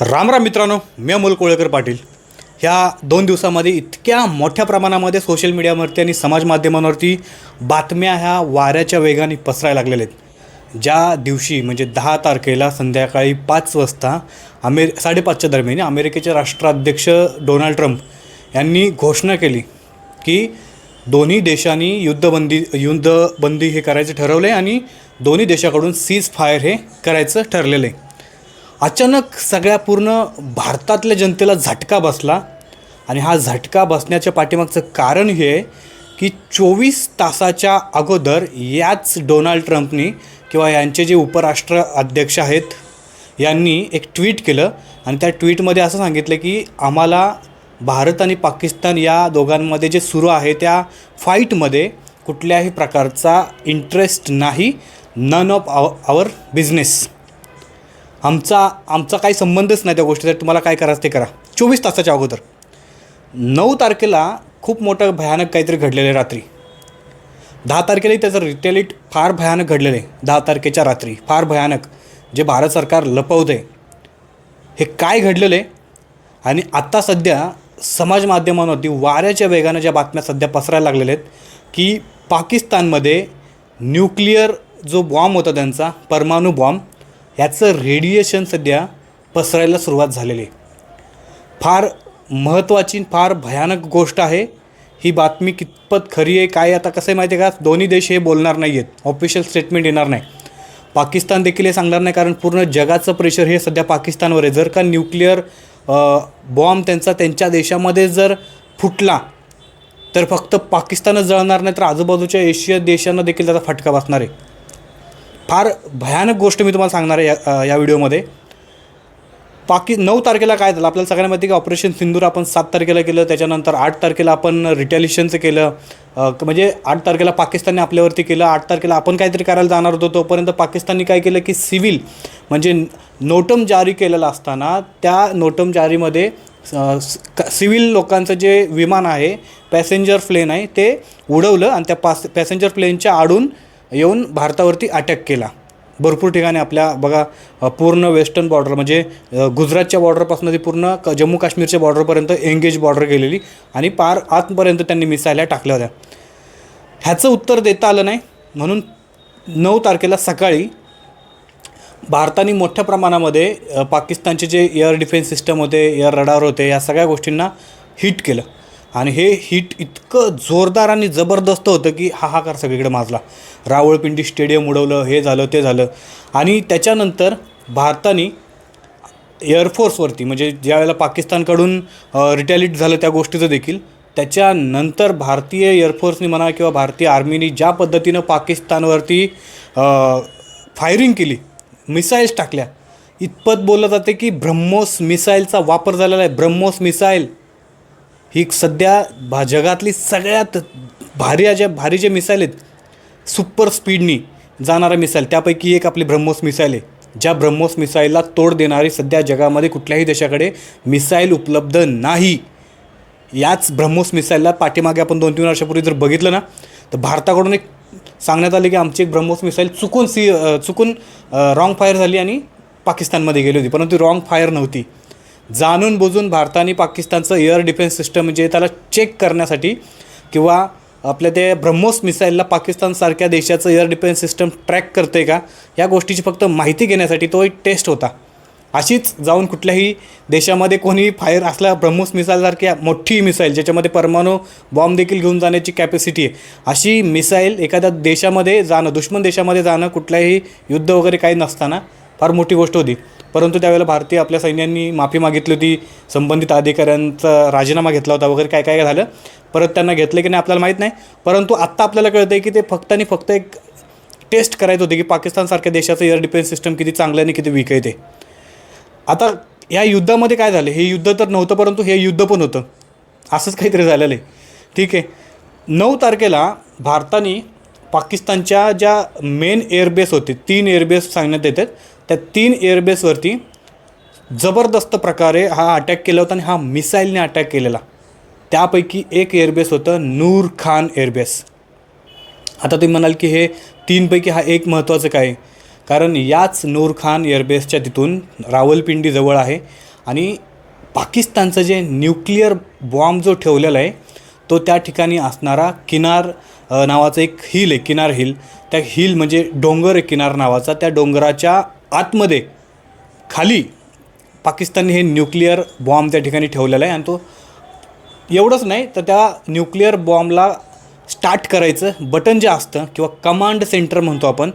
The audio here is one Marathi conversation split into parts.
राम राम मित्रांनो मी अमोल कोळेकर पाटील. ह्या दोन दिवसामध्ये इतक्या मोठ्या प्रमाणामध्ये सोशल मीडियावरती आणि समाज माध्यमांवरती बातम्या ह्या वाऱ्याच्या वेगाने पसरायला लागलेल्या आहेत. ज्या दिवशी म्हणजे दहा तारखेला संध्याकाळी पाच वाजता अमेर साडेपाचच्या दरम्यान अमेरिकेचे राष्ट्राध्यक्ष डोनाल्ड ट्रम्प यांनी घोषणा केली की दोन्ही देशांनी युद्धबंदी युद्धबंदी हे करायचं ठरवलं आहे आणि दोन्ही देशाकडून सीज फायर हे करायचं ठरलेलं आहे. अचानक सगळ्या पूर्ण भारतातल्या जनतेला झटका बसला आणि हा झटका बसण्याच्या पाठीमागचं कारण हे आहे की चोवीस तासाच्या अगोदर याच डोनाल्ड ट्रम्पनी किंवा यांचे जे उपराष्ट्र अध्यक्ष आहेत यांनी एक ट्विट केलं आणि त्या ट्विटमध्ये असं सांगितलं की आम्हाला भारत आणि पाकिस्तान या दोघांमध्ये जे सुरू आहे त्या फाईटमध्ये कुठल्याही प्रकारचा इंटरेस्ट नाही नन ऑफ आवर बिझनेस आमचा आमचा काही संबंधच नाही त्या गोष्टीचा. तुम्हाला काय करायचं ते करा. चोवीस तासाच्या अगोदर. नऊ तारखेला खूप मोठं भयानक काहीतरी घडलेलं आहे रात्री. दहा तारखेलाही त्याचं रिटेलिट फार भयानक घडलेलं आहे. दहा तारखेच्या रात्री. फार भयानक. जे भारत सरकार लपवतं आहे हे काय घडलेलं आहे? आणि आत्ता सध्या समाज माध्यमांवरती वाऱ्याच्या वेगानं ज्या बातम्या सध्या पसरायला लागलेल्या आहेत की पाकिस्तानमध्ये न्यूक्लिअर जो बॉम्ब होता त्यांचा परमाणू बॉम्ब ह्याचं रेडिएशन सध्या पसरायला सुरुवात झालेली आहे. फार महत्त्वाची फार भयानक गोष्ट आहे. ही बातमी कितपत खरी आहे काय आता कसं आहे माहिती आहे का? दोन्ही देश हे बोलणार नाही आहेत ऑफिशियल स्टेटमेंट येणार नाही. पाकिस्तान देखील हे सांगणार नाही कारण पूर्ण जगाचं प्रेशर हे सध्या पाकिस्तानवर आहे. जर का न्यूक्लिअर बॉम्ब त्यांचा त्यांच्या देशामध्ये जर फुटला तर फक्त पाकिस्तानच जळणार नाही तर आजूबाजूच्या एशिया देशांना देखील त्याचा फटका बसणार आहे. फार भयानक गोष्ट मी तुम्हाला सांगणार आहे या या व्हिडिओमध्ये. पाकी नऊ तारखेला काय झालं? आपल्याला सगळ्यांना माहिती की ऑपरेशन सिंदूर आपण सात तारखेला केलं त्याच्यानंतर आठ तारखेला आपण रिटॅलिशनचं केलं म्हणजे आठ तारखेला पाकिस्तानने आपल्यावरती केलं आठ तारखेला आपण काहीतरी करायला जाणार होतो तोपर्यंत पाकिस्तानने काय केलं की सिव्हिल म्हणजे नोटम जारी केलेलं असताना त्या नोटम जारीमध्ये सिव्हिल लोकांचं जे विमान आहे पॅसेंजर प्लेन आहे ते उडवलं आणि त्या पास पॅसेंजर प्लेनच्या आडून येऊन भारतावरती अटॅक केला. भरपूर ठिकाणी आपल्या बघा पूर्ण वेस्टर्न बॉर्डर म्हणजे गुजरातच्या बॉर्डरपासून ती पूर्ण क जम्मू काश्मीरच्या बॉर्डरपर्यंत एंगेज बॉर्डर गेलेली आणि पार आतपर्यंत त्यांनी मिसायला टाकल्या होत्या. ह्याचं उत्तर देता आलं नाही. म्हणून नऊ तारखेला सकाळी भारताने मोठ्या प्रमाणामध्ये पाकिस्तानचे जे एअर डिफेन्स सिस्टम होते एअर रडार होते या सगळ्या गोष्टींना हिट केलं. आणि हे हिट इतकं जोरदार आणि जबरदस्त होतं की हाहाकार सगळीकडे माजला. रावळपिंडी स्टेडियम उडवलं हे झालं ते झालं. आणि त्याच्यानंतर भारताने एअरफोर्सवरती म्हणजे ज्या वेळेला पाकिस्तानकडून रिटॅलिट झालं त्या गोष्टीचं देखील त्याच्यानंतर भारतीय एअरफोर्सनी म्हणा किंवा भारतीय आर्मीनी ज्या पद्धतीनं पाकिस्तानवरती फायरिंग केली मिसाईल्स टाकल्या इतपत बोललं जाते की ब्रह्मोस मिसाईलचा वापर झालेला आहे. ब्रह्मोस मिसाईल ही सध्या भा जगातली सगळ्यात भारी ज्या भारी जे मिसाईल आहेत सुपर स्पीडनी जाणारा मिसाईल त्यापैकी एक आपली ब्रह्मोस मिसाईल आहे. ज्या ब्रह्मोस मिसाईलला तोड देणारी सध्या जगामध्ये कुठल्याही देशाकडे मिसाईल उपलब्ध नाही. याच ब्रह्मोस मिसाईलला पाठीमागे आपण दोन तीन वर्षापूर्वी जर बघितलं ना तर भारताकडून एक सांगण्यात आले की आमची एक ब्रह्मोस मिसाईल चुकून सी चुकून रॉंग फायर झाली आणि पाकिस्तानमध्ये गेली होती. परंतु रॉंग फायर नव्हती. जाणून बुजून भारताने पाकिस्तानचं एअर डिफेन्स सिस्टम म्हणजे त्याला चेक करण्यासाठी किंवा आपल्या ते ब्रह्मोस मिसाईलला पाकिस्तानसारख्या देशाचं एअर डिफेन्स सिस्टम ट्रॅक करते का या गोष्टीची फक्त माहिती घेण्यासाठी तो एक टेस्ट होता. अशीच जाऊन कुठल्याही देशामध्ये कोणी फायर असला ब्रह्मोस मिसाईलसारखी मोठी मिसाईल ज्याच्यामध्ये परमाणू बॉम्ब देखील घेऊन जाण्याची कॅपॅसिटी आहे अशी मिसाईल एखाद्या देशामध्ये जाणं दुश्मन देशामध्ये जाणं कुठल्याही युद्ध वगैरे काही नसताना फार मोठी गोष्ट होती. परंतु त्यावेळेला भारतीय आपल्या सैन्यांनी माफी मागितली होती संबंधित अधिकाऱ्यांचा राजीनामा घेतला होता वगैरे काय काय झालं. परत त्यांना घेतलं की नाही आपल्याला माहीत नाही. परंतु आत्ता आपल्याला कळतं आहे की ते फक्त आणि फक्त एक टेस्ट करायचं होते की पाकिस्तानसारख्या देशाचं एअर डिफेन्स सिस्टम किती चांगलं आणि किती वीक आहे ते. आता या युद्धामध्ये काय झालं? हे युद्ध तर नव्हतं परंतु हे युद्ध पण होतं. असंच काहीतरी झालेलं आहे. ठीक आहे. नऊ तारखेला भारताने पाकिस्तानच्या ज्या मेन एअरबेस होते तीन एअरबेस सांगण्यात येतात. त्या तीन एअरबेसवरती जबरदस्त प्रकारे हा अटॅक केला होता आणि हा मिसाईलने अटॅक केलेला. त्यापैकी एक एअरबेस होतं नूर खान एअरबेस आता तुम्ही म्हणाल की हे तीनपैकी हा एक महत्त्वाचं काय? कारण याच नूर खान एअरबेसच्या तिथून रावलपिंडीजवळ आहे आणि पाकिस्तानचं जे न्यूक्लिअर बॉम्ब जो ठेवलेला आहे तो त्या ठिकाणी असणारा किनार नावाचं एक हिल आहे किनार हिल त्या हिल म्हणजे डोंगर आहे किनार नावाचा. त्या डोंगराच्या आतमध्ये खाली पाकिस्तानने हे न्यूक्लिअर बॉम्ब त्या ठिकाणी ठेवलेला आहे. आणि तो एवढंच नाही तर त्या न्यूक्लिअर बॉम्बला स्टार्ट करायचं बटन जे असतं किंवा कमांड सेंटर म्हणतो आपण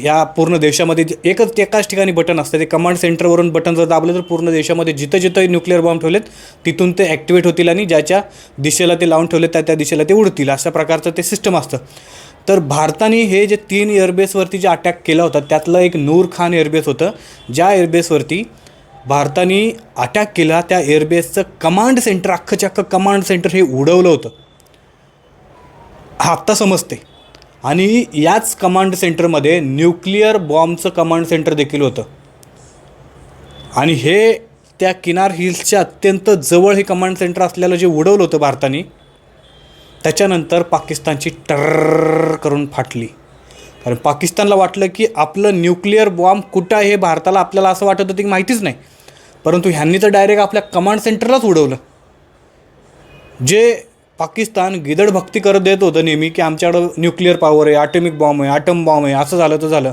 या पूर्ण देशामध्ये जे- एकच एकाच ठिकाणी बटन असतं. ते कमांड सेंटरवरून बटन जर दाबलं तर पूर्ण देशामध्ये जिथं जिथं न्यूक्लिअर बॉम्ब ठेवलेत तिथून ते ॲक्टिवेट होतील आणि ज्याच्या दिशेला ते लावून ठेवलेत त्या त्या दिशेला ते उडतील. अशा प्रकारचं ते सिस्टम असतं. तर भारताने हे जे तीन एअरबेसवरती जे अटॅक केला होता त्यातलं एक नूर खान एअरबेस होतं. ज्या एअरबेसवरती भारताने अटॅक केला त्या एअरबेसचं कमांड सेंटर अख्खच्या अख्खं कमांड सेंटर हे उडवलं होतं. हा आत्ता समजते आणि याच कमांड सेंटरमध्ये न्यूक्लिअर बॉम्बचं कमांड सेंटर देखील होतं. आणि हे त्या किनार हिल्सच्या अत्यंत जवळ हे कमांड सेंटर असल्याला जे उडवलं होतं भारताने त्याच्यानंतर पाकिस्तानची टर्र करून फाटली. कारण पाकिस्तानला वाटलं की आपलं न्यूक्लिअर बॉम्ब कुठं आहे हे भारताला आपल्याला असं वाटत होतं की माहितीच नाही. परंतु ह्यांनी तर डायरेक्ट आपल्या कमांड सेंटरलाच उडवलं. जे पाकिस्तान गिदड भक्ती करत देत होतं नेहमी की आमच्याकडं न्यूक्लिअर पॉवर आहे ॲटॉमिक बॉम्ब आहे ॲटम बॉम्ब आहे असं झालं तर झालं.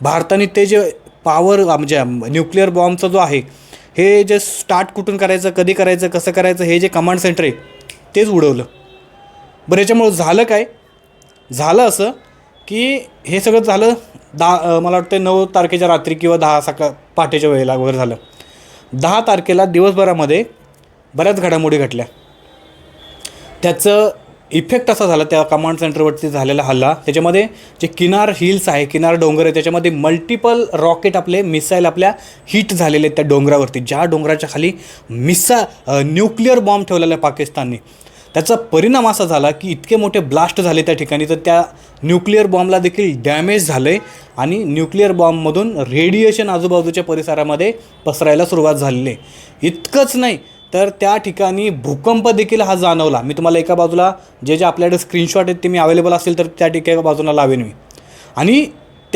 भारताने ते जे पॉवर म्हणजे न्यूक्लिअर बॉम्बचा जो आहे हे जे स्टार्ट कुठून करायचं कधी करायचं कसं करायचं हे जे कमांड सेंटर आहे तेच उडवलं. बरं याच्यामुळं झालं काय? झालं असं की हे सगळं झालं दहा मला वाटतं नऊ तारखेच्या रात्री किंवा दहा सकाळ पहाटेच्या वेळेला वगैरे झालं. दहा तारखेला दिवसभरामध्ये बऱ्याच घडामोडी घडल्या. त्याचं इफेक्ट असा झाला त्या कमांड सेंटरवरती झालेला हल्ला. त्याच्यामध्ये जे किनार हिल्स आहे किनार डोंगर आहे त्याच्यामध्ये मल्टिपल रॉकेट आपले मिसाईल आपल्या हिट झालेले आहेत त्या डोंगरावरती. ज्या डोंगराच्या खाली मिसा न्यूक्लिअर बॉम्ब ठेवलेला आहे पाकिस्तानने. त्याचा परिणाम असा झाला की इतके मोठे ब्लास्ट झाले त्या ठिकाणी तर त्या न्यूक्लिअर बॉम्बला देखील डॅमेज झालं आहे आणि न्यूक्लिअर बॉम्बमधून रेडिएशन आजूबाजूच्या परिसरामध्ये पसरायला सुरुवात झालेली आहे. इतकंच नाही तर त्या ठिकाणी भूकंप देखील हा जाणवला. मी तुम्हाला एका बाजूला जे जे आपल्याकडे स्क्रीनशॉट आहेत ते मी अवेलेबल असेल तर त्या ठिकाणी एका बाजूला लावेन मी. आणि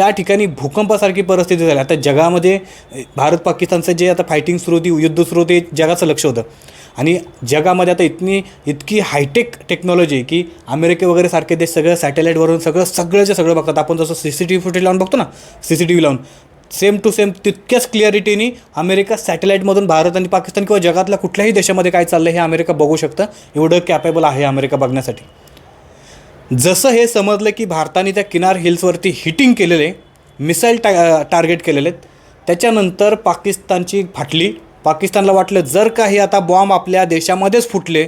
त्या ठिकाणी भूकंपासारखी परिस्थिती झाली. आता जगामध्ये भारत पाकिस्तानचं जे आता फायटिंग सुरू होती युद्ध सुरू होते जगाचं लक्ष होतं. आणि जगामध्ये आता इतनी इतकी हायटेक टेक्नॉलॉजी की अमेरिके वगैरे सारखे देश सगळं सॅटेलाईटवरून सगळं सगळंच्या सगळं बघतात. आपण जसं C C T V footage लावून बघतो ना सी सी टी व्ही लावून. सेम टू सेम तितक्याच क्लिअरिटीने अमेरिका सॅटेलाईटमधून भारत आणि पाकिस्तान किंवा जगातल्या कुठल्याही देशामध्ये काय चाललं हे अमेरिका बघू शकतं. एवढं कॅपेबल आहे अमेरिका बघण्यासाठी. जसं हे समजलं की भारताने त्या किनार हिल्सवरती हिटिंग केलेले मिसाईल टा टार्गेट केलेले आहेत त्याच्यानंतर पाकिस्तानची फाटली. पाकिस्तानला वाटलं जर का हे आता बॉम्ब आपल्या देशामध्येच फुटले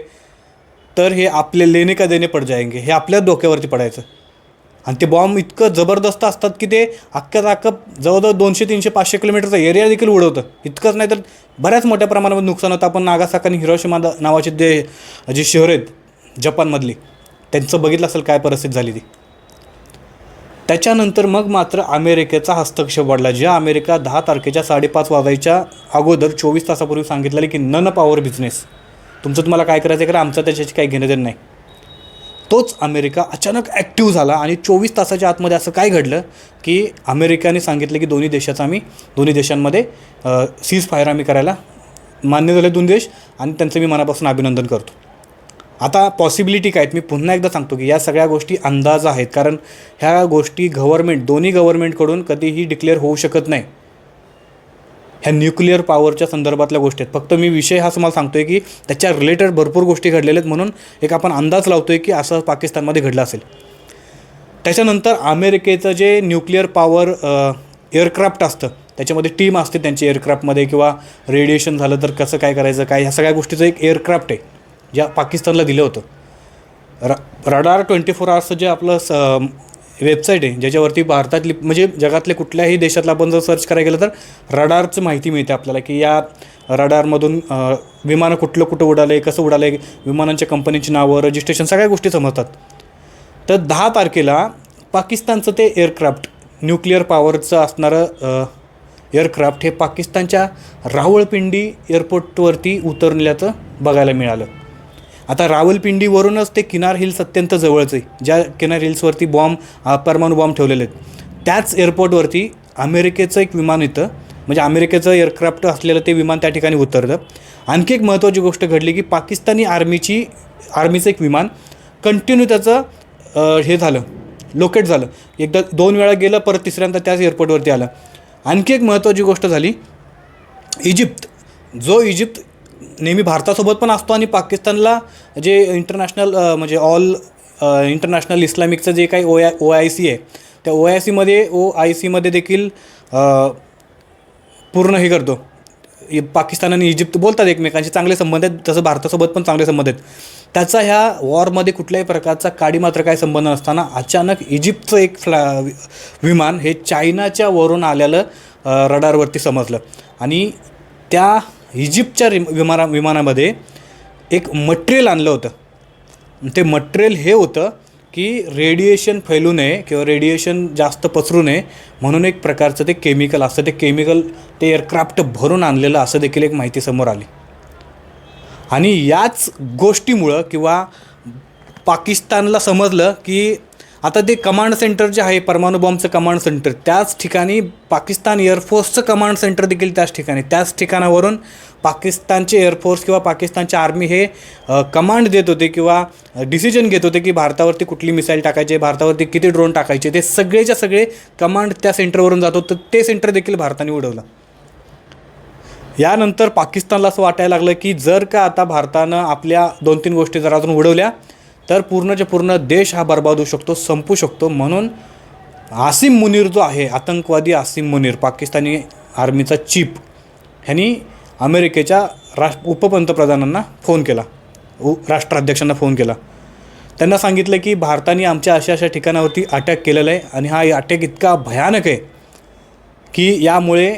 तर हे आपले लेणे का देणे पड जायंगे हे आपल्याच डोक्यावरती पडायचं. आणि ते बॉम्ब इतकं जबरदस्त असतात की ते अख्ख्यात अख्खं जवळजवळ दोनशे तीनशे पाचशे किलोमीटरचा एरिया देखील उडवतं. इतकंच नाही तर बऱ्याच मोठ्या प्रमाणामध्ये नुकसान होतं. आपण नागासाक आणि हिरोशिमा नावाचे जे जी शहर आहेत जपानमधली त्यांचं बघितलं असेल काय परिस्थिती झाली ती. त्याच्यानंतर मग मात्र अमेरिकेचा हस्तक्षेप वाढला ज्या अमेरिका दहा तारखेच्या साडेपाच वाजायच्या अगोदर चोवीस तासापूर्वी सांगितलेलं की नन पॉवर बिझनेस तुमचं तुम्हाला काय करायचं आहे आमचं त्याच्याशी काही घेणं देणं नाही. तोच अमेरिका अचानक ॲक्टिव्ह झाला आणि चोवीस तासाच्या आतमध्ये असं काय घडलं की अमेरिकाने सांगितलं की दोन्ही देशाचं आम्ही दोन्ही देशांमध्ये सीज फायर आम्ही करायला मान्य झाले दोन देश आणि त्यांचं मी मनापासून अभिनंदन करतो. आता पॉसिबिलिटी काय? आहेत मी पुन्हा एकदा सांगतो की या सगळ्या गोष्टी अंदाज आहेत. कारण ह्या गोष्टी गव्हर्मेंट दोन्ही गव्हर्मेंटकडून कधीही डिक्लेअर होऊ शकत नाही. ह्या न्यूक्लिअर पॉवरच्या संदर्भातल्या गोष्टी आहेत. फक्त मी विषय हा तुम्हाला सांगतो आहे की त्याच्या रिलेटेड भरपूर गोष्टी घडलेल्या आहेत म्हणून एक आपण अंदाज लावतो आहे की असं पाकिस्तानमध्ये घडलं असेल. त्याच्यानंतर अमेरिकेचं जे न्यूक्लिअर पॉवर एअरक्राफ्ट असतं त्याच्यामध्ये टीम असते त्यांची एअरक्राफ्टमध्ये किंवा रेडिएशन झालं तर कसं काय करायचं काय ह्या सगळ्या गोष्टीचं एक एअरक्राफ्ट आहे. ज्या पाकिस्तानला दिलं होतं. र रडार ट्वेंटी फोर आवर्सचं जे आपलं स वेबसाईट आहे ज्याच्यावरती भारतातली म्हणजे जगातल्या कुठल्याही देशातला आपण जर सर्च करायला गेलं तर रडारचं माहिती मिळते आपल्याला की या रडारमधून विमानं कुठलं कुठं उडालं आहे कसं उडालं आहे विमानांच्या कंपनीची नावं रजिस्ट्रेशन सगळ्या गोष्टी समजतात. तर दहा तारखेला पाकिस्तानचं ते एअरक्राफ्ट न्यूक्लिअर पॉवरचं असणारं एअरक्राफ्ट हे पाकिस्तानच्या रावळपिंडी एअरपोर्टवरती उतरल्याचं बघायला मिळालं. आता रावलपिंडीवरूनच ते किनार हिल्स अत्यंत जवळचं आहे ज्या किनार हिल्सवरती बॉम्ब परमाणू बॉम्ब ठेवलेले आहेत. त्याच एअरपोर्टवरती अमेरिकेचं एक विमान येतं म्हणजे अमेरिकेचं एअरक्राफ्ट असलेलं ते विमान त्या ठिकाणी उतरतं आणखी एक महत्त्वाची गोष्ट घडली की पाकिस्तानी आर्मीची आर्मीचं एक विमान कंटिन्यू त्याचं हे झालं लोकेट झालं. एकदा दोन वेळा गेलं परत तिसऱ्यांदा त्याच एअरपोर्टवरती आलं. आणखी एक महत्त्वाची गोष्ट झाली इजिप्त. जो इजिप्त नेहमी भारतासोबत पण असतो आणि पाकिस्तानला जे इंटरनॅशनल म्हणजे ऑल इंटरनॅशनल इस्लामिकचं जे काही O I O I C आहे त्या ओ आय सीमध्ये ओ आय सीमध्ये देखील पूर्ण हे करतो. पाकिस्तान आणि इजिप्त बोलतात एकमेकांशी चांगले संबंध आहेत तसं भारतासोबत पण चांगले संबंध आहेत. त्याचा ह्या वॉरमध्ये कुठल्याही प्रकारचा काडी मात्र काय संबंध नसताना अचानक इजिप्तचं एक फ्ला विमान हे चायनाच्या वरून आलेलं रडारवरती समजलं. आणि त्या इजिप्तच्या रिम विमाना विमानामध्ये एक मटेरियल आणलं होतं. ते मटेरियल हे होतं की रेडिएशन फैलू नये किंवा रेडिएशन जास्त पसरू नये म्हणून एक प्रकारचं ते केमिकल असतं. ते केमिकल ते एअरक्राफ्ट भरून आणलेलं असं देखील एक माहिती समोर आली. आणि याच गोष्टीमुळं किंवा पाकिस्तानला समजलं की आता ते कमांड सेंटर जे आहे परमाणू बॉम्बचं कमांड सेंटर त्याच ठिकाणी पाकिस्तान एअरफोर्सचं कमांड सेंटर देखील त्याच ठिकाणी. त्याच ठिकाणावरून पाकिस्तानचे एअरफोर्स किंवा पाकिस्तानचे आर्मी हे कमांड देत होते किंवा डिसिजन घेत होते की भारतावरती कुठली मिसाईल टाकायचे भारतावरती किती ड्रोन टाकायचे ते सगळेच्या सगळे कमांड त्या सेंटरवरून जात होतं. ते सेंटर देखील भारताने उडवलं. यानंतर पाकिस्तानला असं वाटायला लागलं की जर का आता भारतानं आपल्या दोन तीन गोष्टी जर अजून उडवल्या तर पूर्णच्या पूर्ण देश हा बर्बाद होऊ शकतो संपू शकतो. म्हणून आसिम मुनीर जो आहे आतंकवादी आसिम मुनीर पाकिस्तानी आर्मीचा चीफ ह्यांनी अमेरिकेच्या राष्ट्र उपपंतप्रधानांना फोन केला. उ राष्ट्राध्यक्षांना फोन केला. त्यांना सांगितलं की भारताने आमच्या अशा अशा ठिकाणावरती अटॅक केलेला आहे आणि हा अटॅक इतका भयानक आहे की यामुळे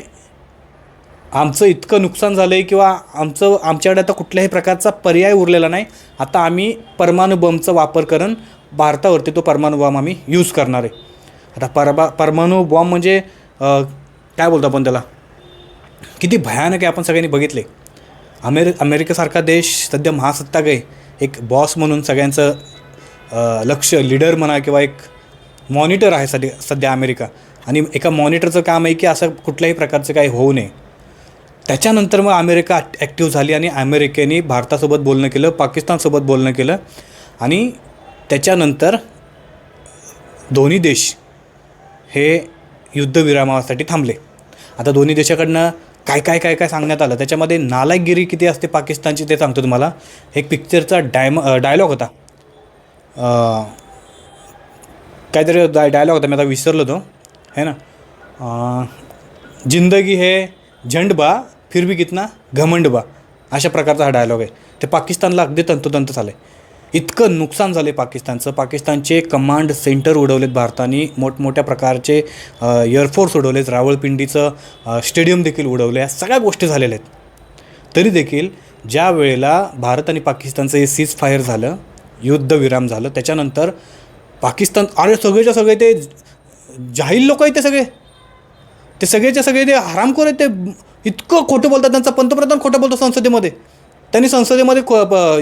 आमचं इतकं नुकसान झालं आहे किंवा आमचं आमच्याकडे आता कुठल्याही प्रकारचा पर्याय उरलेला नाही. आता आम्ही परमाणु बॉम्बचा वापर करून भारतावरती तो परमाणु बॉम्ब आम्ही यूज करणार आहे. आता परबा परमाणु बॉम्ब म्हणजे काय बोलतो आपण त्याला? किती भयानक आहे आपण सगळ्यांनी बघितले. अमेरि अमेरिकेसारखा देश सध्या महासत्ताक आहे एक बॉस म्हणून सगळ्यांचं लक्ष लीडर म्हणा किंवा एक मॉनिटर आहे सध्या सध्या अमेरिका. आणि एका मॉनिटरचं काम आहे की असं कुठल्याही प्रकारचं काही होऊ नये. त्याच्यानंतर मग अमेरिका ॲक्टिव्ह झाली आणि अमेरिकेने भारतासोबत बोलणं केलं पाकिस्तानसोबत बोलणं केलं. आणि त्याच्यानंतर दोन्ही देश हे युद्धविरामासाठी थांबले. आता दोन्ही देशाकडनं काय काय काय काय सांगण्यात आलं? त्याच्यामध्ये नालायकगिरी किती असते पाकिस्तानची ते सांगतो तुम्हाला. एक पिक्चरचा डायम डायलॉग होता. काहीतरी डाय डायलॉग होता मी आता विसरलो तो. है ना? जिंदगी हे झंडबा फिर भी कितना? घमंड बा. अशा प्रकारचा हा डायलॉग आहे. ते पाकिस्तानला अगदी तंतोतंत झालं आहे इतकं नुकसान झालं आहे पाकिस्तानचं. पाकिस्तानचे कमांड सेंटर उडवलेत भारताने. मोठमोठ्या प्रकारचे एअरफोर्स उडवलेत. रावळपिंडीचं स्टेडियम देखील उडवलं या सगळ्या गोष्टी झालेल्या आहेत. तरी देखील ज्या वेळेला भारत आणि पाकिस्तानचं हे सीज फायर झालं युद्धविराम झालं त्याच्यानंतर पाकिस्तान अरे सगळेच्या सगळे ते जाहीर लोक आहेत ते सगळे. ते सगळेच्या सगळे ते हरामखोर आहेत ते इतकं खोटं बोलतात. त्यांचा पंतप्रधान खोटं बोलतो संसदेमध्ये. त्यांनी संसदेमध्ये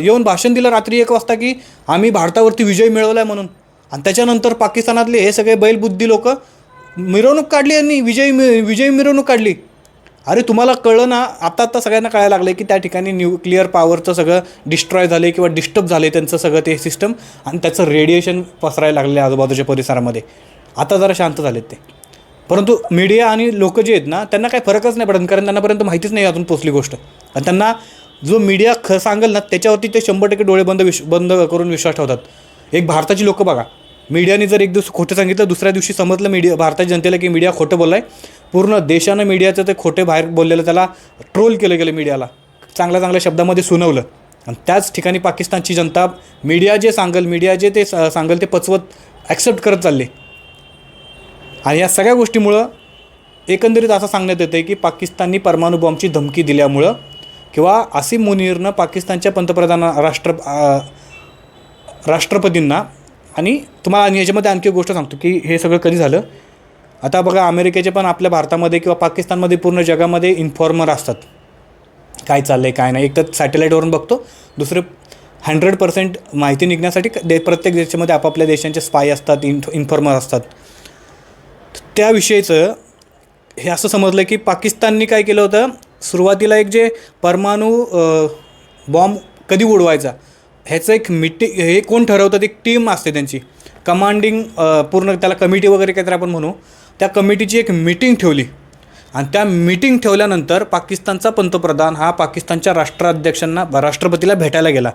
येऊन भाषण दिलं रात्री एक वाजता की आम्ही भारतावरती विजय मिळवला आहे म्हणून. आणि त्याच्यानंतर पाकिस्तानातले हे सगळे बैलबुद्धी लोक मिरवणूक काढली यांनी विजयी मि विजयी मिरवणूक काढली. अरे तुम्हाला कळलं ना आता आत्ता सगळ्यांना कळायला लागलं की त्या ठिकाणी न्यूक्लिअर पॉवरचं सगळं डिस्ट्रॉय झाले किंवा डिस्टर्ब झाले त्यांचं सगळं ते सिस्टम आणि त्याचं रेडिएशन पसरायला लागले आजूबाजूच्या परिसरामध्ये. आता जरा शांत झालेत ते. परंतु मीडिया आणि लोक जे आहेत ना त्यांना काही फरकच नाही पडत कारण त्यांनापर्यंत माहितीच नाही अजून पोचली गोष्ट. आणि त्यांना जो मीडिया ख सांगेल ना त्याच्यावरती ते शंभर टक्के डोळे बंद विश बंद करून विश्वास ठेवतात. एक भारताची लोकं बघा. मीडियाने जर एक दिवस खोटं सांगितलं दुसऱ्या दिवशी समजलं मीडिया भारताच्या जनतेला की मीडिया खोटं बोललं आहे पूर्ण देशानं मीडियाचं ते खोटे बाहेर बोललेलं त्याला ट्रोल केलं गेलं मीडियाला. चांगल्या चांगल्या शब्दामध्ये सुनवलं. आणि त्याच ठिकाणी पाकिस्तानची जनता मीडिया जे सांगेल मीडिया जे ते सांगेल ते पचवत ॲक्सेप्ट करत चालले. आणि या सगळ्या गोष्टीमुळं एकंदरीत असं सांगण्यात येतं आहे की पाकिस्ताननी परमाणु बॉम्बची धमकी दिल्यामुळं किंवा आसिम मुनीरनं पाकिस्तानच्या पंतप्रधान राष्ट्र राष्ट्रपतींना आणि तुम्हाला आणि याच्यामध्ये आणखी एक गोष्ट सांगतो की हे सगळं कधी झालं? आता बघा अमेरिकेचे पण आपल्या भारतामध्ये किंवा पाकिस्तानमध्ये पूर्ण जगामध्ये इन्फॉर्मर असतात. काय चाललं आहे काय नाही. एक तर सॅटेलाईटवरून बघतो. दुसरे हंड्रेड पर्सेंट माहिती निघण्यासाठी दे प्रत्येक देशामध्ये आपापल्या देशांचे स्पाय असतात इन्फ इन्फॉर्मर असतात. त्याविषयीचं हे असं समजलं की पाकिस्ताननी काय केलं होतं? सुरुवातीला एक जे परमाणू बॉम्ब कधी उडवायचा ह्याचं एक मिटी हे कोण ठरवतं? एक टीम असते त्यांची. कमांडिंग पूर्ण त्याला कमिटी वगैरे काहीतरी आपण म्हणू. त्या कमिटीची एक मिटिंग ठेवली. आणि त्या मिटिंग ठेवल्यानंतर पाकिस्तानचा पंतप्रधान हा पाकिस्तानच्या राष्ट्राध्यक्षांना राष्ट्रपतीला भेटायला गेला.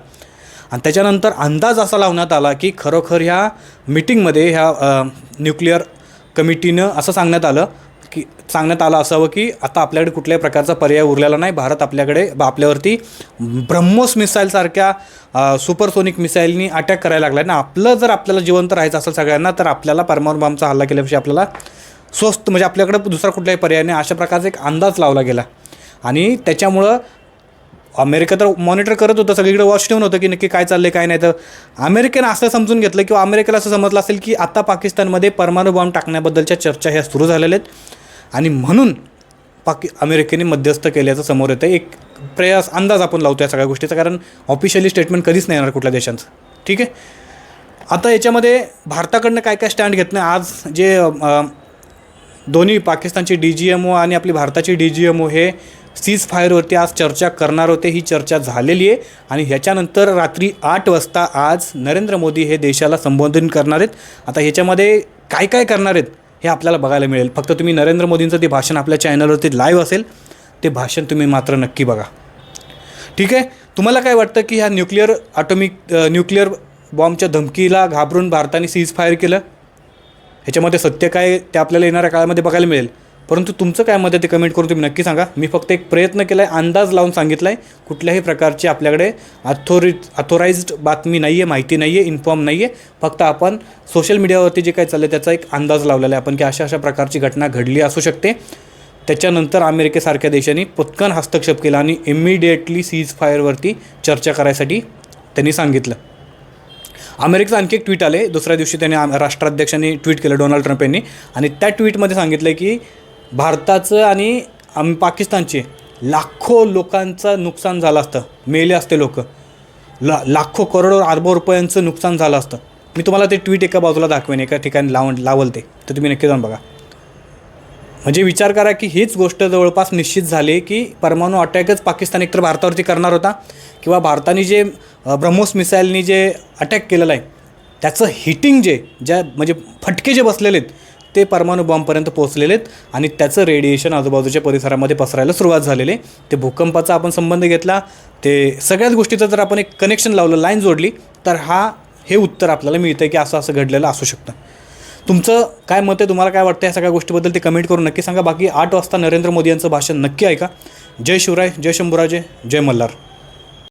आणि त्याच्यानंतर अंदाज असा लावण्यात आला की खरोखर ह्या मिटिंगमध्ये ह्या न्यूक्लिअर कमिटीनं असं सांगण्यात आलं की सांगण्यात आलं असावं की आता आपल्याकडे कुठल्याही प्रकारचा पर्याय उरलेला नाही. भारत आपल्याकडे ब- आपल्यावरती ब्रह्मोस मिसाईलसारख्या सुपरसोनिक मिसाईलनी अटॅक करायला लागला ना आपलं जर आपल्याला जिवंत राहायचं असेल सगळ्यांना तर आपल्याला परमाणू बॉम्बचा हल्ला केल्यापेक्षा आपल्याला स्वस्त म्हणजे आपल्याकडे दुसरा कुठलाही पर्याय नाही. अशा प्रकारचा एक अंदाज लावला गेला. आणि त्याच्यामुळं अमेरिका तर मॉनिटर करत होतं सगळीकडे वॉच ठेवून होतं की नक्की काय चाललंय काय नाही. तर अमेरिकेनं असं समजून घेतलं किंवा अमेरिकेला असं समजलं असेल की आता पाकिस्तानमध्ये परमाणू बॉम्ब टाकण्याबद्दलच्या चर्चा ह्या सुरू झालेल्या आहेत. आणि म्हणून पाकि अमेरिकेने मध्यस्थ केल्याचं समोर येतं एक प्रयास अंदाज आपण लावतो या सगळ्या गोष्टीचा कारण ऑफिशियली स्टेटमेंट कधीच नाही येणार कुठल्या देशांचं. ठीक आहे? आता याच्यामध्ये भारताकडनं काय काय स्टँड घेतलं? आज जे दोन्ही पाकिस्तानची डी जी एम ओ आणि आपली भारताची डी जी एम ओ हे सीज फायरवरती आज चर्चा करणार होते. ही चर्चा झालेली आहे. आणि ह्याच्यानंतर रात्री आठ वाजता आज नरेंद्र मोदी हे देशाला संबोधन करणार आहेत. आता ह्याच्यामध्ये काय काय करणार आहेत हे आपल्याला बघायला मिळेल. फक्त तुम्ही नरेंद्र मोदींचं ते भाषण आपल्या चॅनलवरती लाईव्ह असेल ते भाषण तुम्ही मात्र नक्की बघा. ठीक आहे? तुम्हाला काय वाटतं की ह्या न्यूक्लिअर ॲटोमिक न्यूक्लिअर बॉम्बच्या धमकीला घाबरून भारताने सीज फायर केलं? ह्याच्यामध्ये सत्य काय ते आपल्याला येणाऱ्या काळामध्ये बघायला मिळेल. परंतु तुमचं काय मत आहे ते कमेंट करून तुम्ही नक्की सांगा. मी फक्त एक प्रयत्न केला आहे अंदाज लावून सांगितला आहे कुठल्याही प्रकारची आपल्याकडे अथोरि अथोराइज्ड बातमी नाही आहे माहिती नाही आहे इन्फॉर्म नाही आहे फक्त आपण सोशल मीडियावरती जे काय चाललं त्याचा एक अंदाज लावलेला आहे. आपण की अशा अशा प्रकारची घटना घडली असू शकते. त्याच्यानंतर अमेरिकेसारख्या देशांनी पत्कन हस्तक्षेप केला आणि इमिडिएटली सीज फायरवरती चर्चा करायसाठी त्यांनी सांगितलं. अमेरिकेचं आणखी एक ट्विट आले दुसऱ्या दिवशी त्यांनी राष्ट्राध्यक्षांनी ट्विट केलं डोनाल्ड ट्रम्प यांनी. आणि त्या ट्विटमध्ये सांगितलं की भारताचं आणि आम पाकिस्तानचे लाखो लोकांचं नुकसान झालं असतं. मेले असते लोक. ला लाखो करोडो अरबो रुपयांचं नुकसान झालं असतं. मी तुम्हाला ते ट्विट एका बाजूला दाखवेन एका ठिकाणी लावून लावल ते. तर तुम्ही नक्की जाऊन बघा. म्हणजे विचार करा की हीच गोष्ट जवळपास निश्चित झाली की परमाणू अटॅकच पाकिस्तान एकतर भारतावरती करणार होता किंवा भारताने जे ब्रह्मोस मिसाईलनी जे अटॅक केलेलं आहे त्याचं हिटिंग जे ज्या म्हणजे फटके जे बसलेले आहेत ते परमाणू बॉम्बपर्यंत पोहोचलेले आहेत आणि त्याचं रेडिएशन आजूबाजूच्या परिसरामध्ये पसरायला सुरुवात झालेली आहे. ते भूकंपाचा आपण संबंध घेतला ते सगळ्याच गोष्टीचं जर आपण एक कनेक्शन लावलं लाईन जोडली तर हा हे उत्तर आपल्याला मिळतं की असं असं घडलेलं असू शकतं. तुमचं काय मत आहे? तुम्हाला काय वाटतं या सगळ्या गोष्टीबद्दल ते कमेंट करून नक्की सांगा. बाकी आठ वाजता नरेंद्र मोदी यांचं भाषण नक्की ऐका. जय शिवराय जय शंभूराजे जय मल्हार.